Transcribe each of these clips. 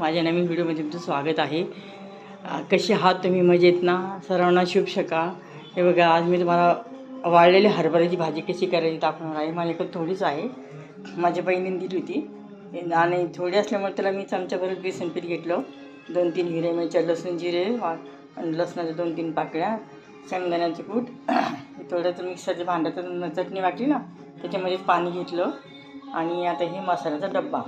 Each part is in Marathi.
माझ्या नवीन व्हिडिओमध्ये तुमचं स्वागत आहे. कशी आहात तुम्ही? मजेत ना? सर्वांना शुभ शका हे बघा आज मी तुम्हाला वाळलेली हरभऱ्याची भाजी कशी करायची दाखवणार आहे. माझ्याकडे थोडीच आहे. माझ्या बहिणीने दिली होती. आणि थोडी असल्यामुळे त्याला मी चमच्याभर बेसन पीठ घेतलं. दोन तीन हिरे मिरच्या लसूण जिरे वा- आणि लसणाच्या दोन तीन पाकळ्या शेंगदाण्याचं कूट. हे थोडंसं मिक्सरच्या भांड्यात चटणी वाटली ना त्याच्यामध्येच पाणी घेतलं. आणि आता हे मसाल्याचा डब्बा.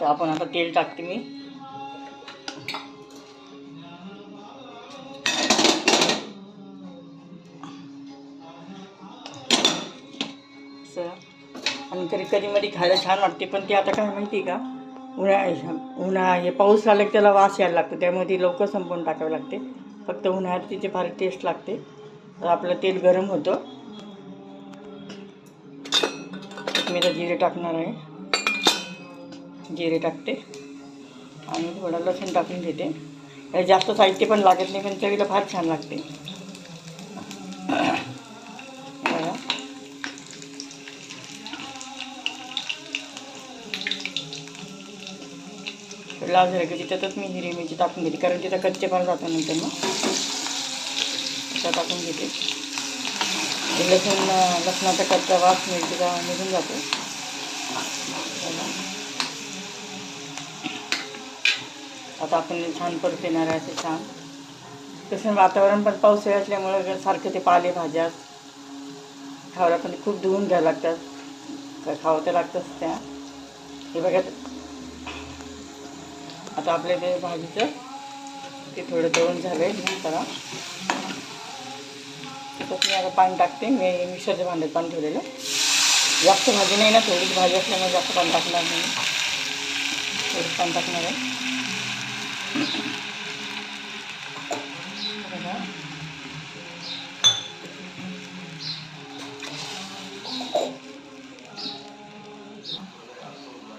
तर आपण आता तेल टाकते मी. आणि कधी कधी मध्ये खायला छान वाटते पण ते आता काय माहिती आहे का उन्हाळा उन्हाळा हे पाऊस आला की त्याला वास यायला लागतो त्यामुळे ती लवकर संपवून टाकावं लागते. फक्त उन्हाळ्यात तिचे फार टेस्ट लागते. तर आपलं तेल गरम होतं. मी तर जिरे टाकणार आहे. जिरे टाकते आणि थोडं लसूण टाकून घेते. जास्त साहित्य पण लागत नाही पण चवीला फार छान लागते. लाल झालं की तिथंच मी हिरवी मिरची टाकून घेते कारण तिथं कच्चे पण जातो नंतर मग. तिथं टाकून घेते. लसूण लसणाचा कच्चा वास मिरचीचा निघून जातो. आता आपण छान परत येणार आहे असे छान. तसं वातावरण पण पावसाळ्या असल्यामुळं सारखं ते पालेभाज्या खावला पण खूप धुवून घ्यावं लागतात का खावं तर लागतंच त्या. हे बघा. आता आपल्या ते भाजीचं ते थोडं तळून झालं आहे नंतर त्याच्यात मी आता पाणी टाकते. मी मिक्सरच्या भांड्यात पाणी ठेवलेलं. जास्त भाजी नाही ना थोडीच भाजी असल्यामुळे जास्त पाणी टाकणार नाही. थोडंच पाणी टाकणार आहे.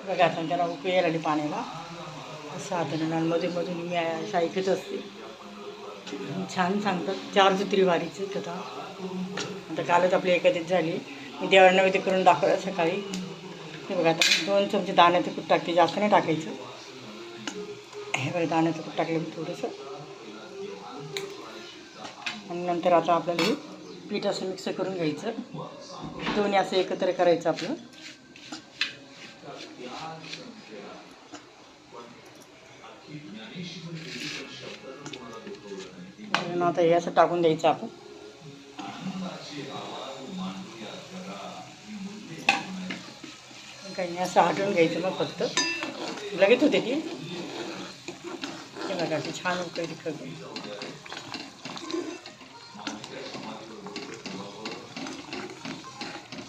बघा. आता त्याला उकळी यायला पाण्याला. साधारण आणि मध्ये मधून मी असं ऐकत असते. छान सांगतात चार सुत्री कथा आता. कालच आपली एकादश झाली. मी देवाला ते करून दाखवलं सकाळी. हे बघा आता दोन चमचे दाण्याचं कूट टाकते जास्त नाही टाकायचं. हे बघा दाण्याचं टाकलं मी थोडंसं. आणि नंतर आता आपल्याला हे पीठ असं मिक्स करून घ्यायचं. दोन्ही असं एकत्र करायचं आपलं. आणि आता हे असं टाकून द्यायचं आपण. काही नाही असं हटवून घ्यायचं मग फक्त. लगेच होते ती. हे बघा अशी छान उकळी खगली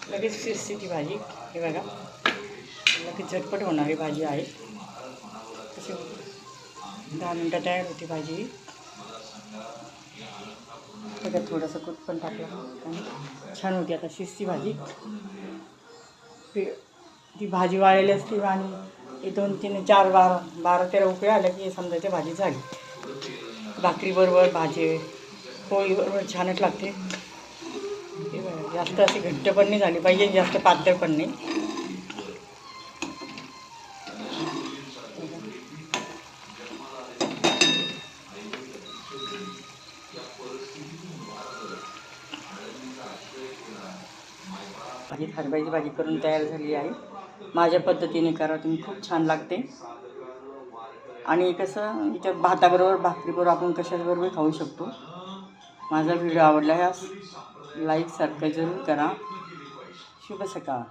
लगेच शिजते ती भाजी हे बघा लगेच झटपट होणारी भाजी आहे तशी दहा मिनटं तयार होती भाजी त्याच्यात थोडंसं कूट पण टाकलं आणि छान होती आता शिस्ती भाजी ती भाजी वाळलेली असते आणि हे दोन तीन चार बारा बारा तेरा उकळे आल्या की समजा ते भाजी झाली. भाकरीबरोबर भाजी पोळीबरोबर छानच लागते. जास्त अशी घट्ट पण नाही झाली पाहिजे जास्त पातळ पण नाही. भाजी हरभऱ्याची भाजी करून तयार झाली आहे. माझ्या पद्धतीने करा तुम्ही खूप छान लागते. आणि कसं इथं भाताबरोबर भाकरीबरोबर आपण कशाबरोबर खाऊ शकतो. माझा व्हिडिओ आवडला ह्या लाईक सबस्क्राईब जरूर करा. शुभ सकाळ.